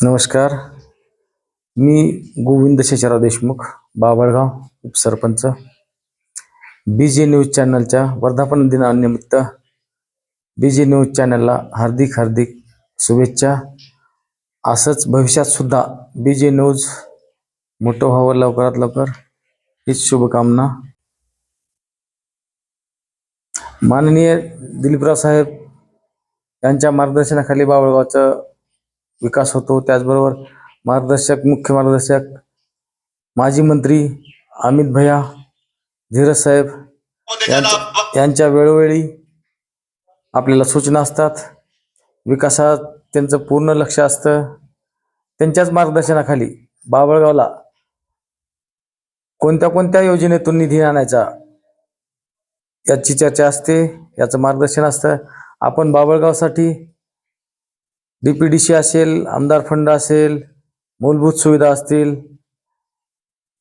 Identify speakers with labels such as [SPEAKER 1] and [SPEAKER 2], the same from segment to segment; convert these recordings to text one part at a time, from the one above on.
[SPEAKER 1] नमस्कार. मी गोविंद शेषराव देशमुख बाबळगाव उपसरपंच. B J news चॅनलच्या वर्धापन दिनानिमित्त बी जे न्यूज चॅनलला हार्दिक हार्दिक शुभेच्छा. असंच भविष्यातसुद्धा बी जे न्यूज मोठं व्हावं लवकरात लवकर हीच शुभकामना. माननीय दिलीपराव साहेब यांच्या मार्गदर्शनाखाली बाबळगावचं विकास होतो. त्याचबरोबर मार्गदर्शक मुख्य मार्गदर्शक माजी मंत्री अमित भैया धीरज साहेब यांच्या यांच्या वेळोवेळी आपल्याला सूचना असतात. विकासात त्यांचं पूर्ण लक्ष असतं. त्यांच्याच मार्गदर्शनाखाली बाबळगावला कोणत्या कोणत्या योजनेतून निधी आणायचा याची चर्चा असते. याचं मार्गदर्शन असतं. आपण बाबळगावसाठी डी पी डी सी असेल आमदार फंड असेल मूलभूत सुविधा असतील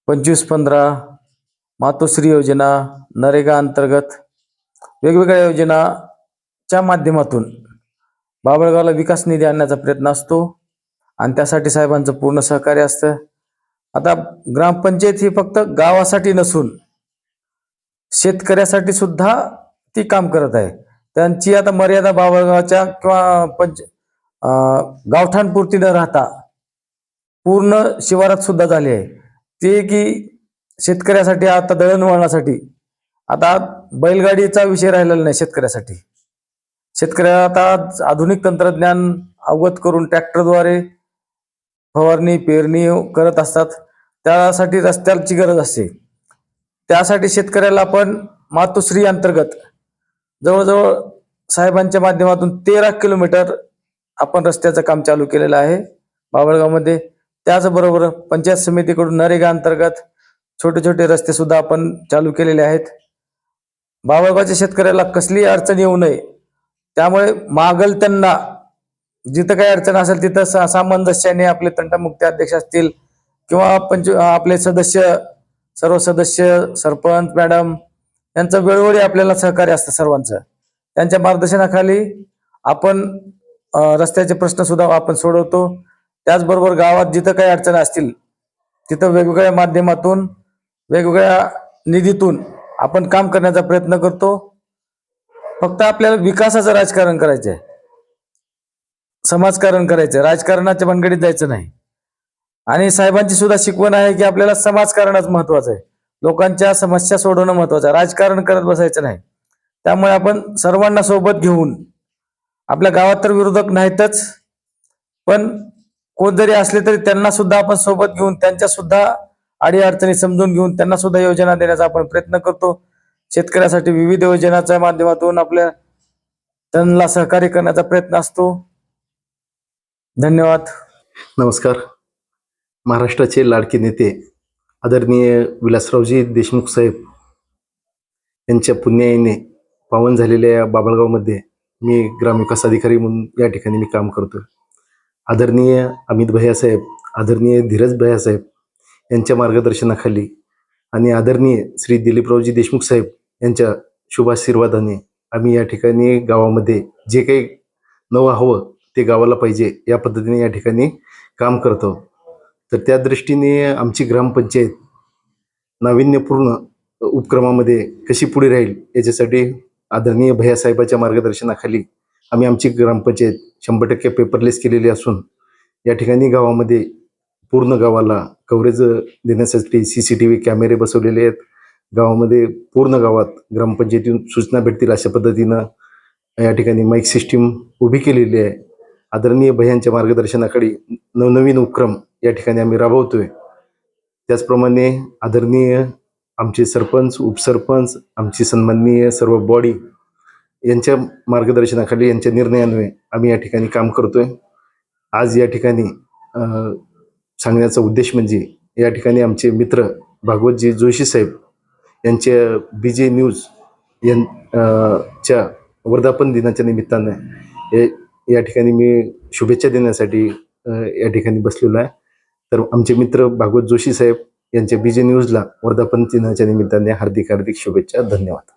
[SPEAKER 1] पंचवीस पंधरा मातोश्री योजना नरेगा अंतर्गत वेगवेगळ्या योजनाच्या माध्यमातून बाबळगावला विकास निधी आणण्याचा प्रयत्न असतो आणि त्यासाठी साहेबांचं पूर्ण सहकार्य असतं. आता ग्रामपंचायत ही फक्त गावासाठी नसून शेतकऱ्यासाठी सुद्धा ती काम करत आहे. त्यांची आता मर्यादा बाबळगावच्या किंवा पंच गावठाणपुरती न राहता. पूर्ण शिवारात सुद्धा झाली आहे. ते की शेतकऱ्यासाठी आता दळणवळणासाठी आता बैलगाडीचा विषय राहिलेला नाही शेतकऱ्यासाठी. शेतकऱ्याला आता आधुनिक तंत्रज्ञान अवगत करून ट्रॅक्टरद्वारे फवारणी पेरणी करत असतात. त्यासाठी रस्त्याची गरज असते. त्यासाठी शेतकऱ्याला आपण मातोश्री अंतर्गत जवळजवळ साहेबांच्या माध्यमातून तेरा किलोमीटर आपण रस्त्याचं काम चालू केलेलं आहे. बाबळगावमध्ये त्याचबरोबर पंचायत समितीकडून नरेगा अंतर्गत छोटे छोटे रस्ते सुद्धा आपण चालू केलेले आहेत. बाबळगावच्या शेतकऱ्याला कसलीही अडचण येऊ नये. त्यामुळे मागल त्यांना जिथं काही अडचण असेल तिथं सामंजस्याने आपले तंटामुक्ती अध्यक्ष असतील किंवा पंच आपले सदस्य सर्व सदस्य सरपंच मॅडम यांचं वेळोवेळी आपल्याला सहकार्य असतं सर्वांचं. त्यांच्या मार्गदर्शनाखाली आपण रस्त्याचे प्रश्न सुद्धा आपण सोडवतो. त्याचबरोबर गावात जिथं काही अडचणी असतील तिथं वेगवेगळ्या माध्यमातून वेगवेगळ्या निधीतून आपण काम करण्याचा प्रयत्न करतो. फक्त आपल्याला विकासाचं राजकारण करायचं आहे समाजकारण करायचं आहे राजकारणाच्या बनगडीत जायचं नाही. आणि साहेबांची सुद्धा शिकवण आहे की आपल्याला समाजकारणच महत्वाचं आहे. लोकांच्या समस्या सोडवणं महत्वाचं आहे. राजकारण करत बसायचं नाही. त्यामुळे आपण सर्वांना सोबत घेऊन आपल्या गावात तर विरोधक नाहीतच पण कोण जरी असले तरी त्यांना सुद्धा आपण सोबत घेऊन त्यांच्या सुद्धा अडी अडचणी समजून घेऊन त्यांना सुद्धा योजना देण्याचा आपण प्रयत्न करतो. शेतकऱ्यासाठी विविध योजनाच्या माध्यमातून आपल्या त्यांना सहकार्य करण्याचा प्रयत्न असतो. धन्यवाद.
[SPEAKER 2] नमस्कार. महाराष्ट्राचे लाडके नेते आदरणीय विलासरावजी देशमुख साहेब यांच्या पुण्याईने पावन झालेल्या या बाबळगावमध्ये मी ग्रामविकास अधिकारी म्हणून या ठिकाणी मी काम करतो आदरणीय अमित भैया साहेब आदरणीय धीरज भैया साहेब यांच्या मार्गदर्शनाखाली आणि आदरणीय श्री दिलीपरावजी देशमुख साहेब यांच्या शुभाशीर्वादाने आम्ही या ठिकाणी गावामध्ये जे काही नवं हवं ते गावाला पाहिजे या पद्धतीने या ठिकाणी काम करतो तर त्या दृष्टीने आमची ग्रामपंचायत नाविन्यपूर्ण उपक्रमामध्ये कशी पुढे राहील याच्यासाठी आदरणीय भैयासाहेबाच्या मार्गदर्शनाखाली आम्ही आमची ग्रामपंचायत शंभर टक्के पेपरलेस केलेली असून या ठिकाणी गावामध्ये पूर्ण गावाला कव्हरेज देण्यासाठी सी सी टी व्ही कॅमेरे बसवलेले आहेत. गावामध्ये पूर्ण गावात ग्रामपंचायतीतून सूचना भेटतील अशा पद्धतीनं या ठिकाणी माईक सिस्टीम उभी केलेली आहे. आदरणीय भैयांच्या मार्गदर्शनाखाली नवनवीन उपक्रम या ठिकाणी आम्ही राबवतोय. त्याचप्रमाणे आदरणीय आमचे सरपंच उपसरपंच आमची सन्माननीय सर्व बॉडी यांच्या मार्गदर्शनाखाली यांच्या निर्णयान्वये आम्ही या ठिकाणी काम करतोय. आज या ठिकाणी सांगण्याचा उद्देश म्हणजे या ठिकाणी आमचे मित्र भागवतजी जोशी साहेब यांच्या बी जे न्यूज यां च्या वर्धापन दिनाच्या निमित्तानं या ठिकाणी मी शुभेच्छा देण्यासाठी या ठिकाणी बसलेलो आहे. तर आमचे मित्र भागवत जोशी साहेब यांच्या बीजे न्यूजला वर्धापन दिनाच्या निमित्ताने हार्दिक हार्दिक शुभेच्छा. धन्यवाद.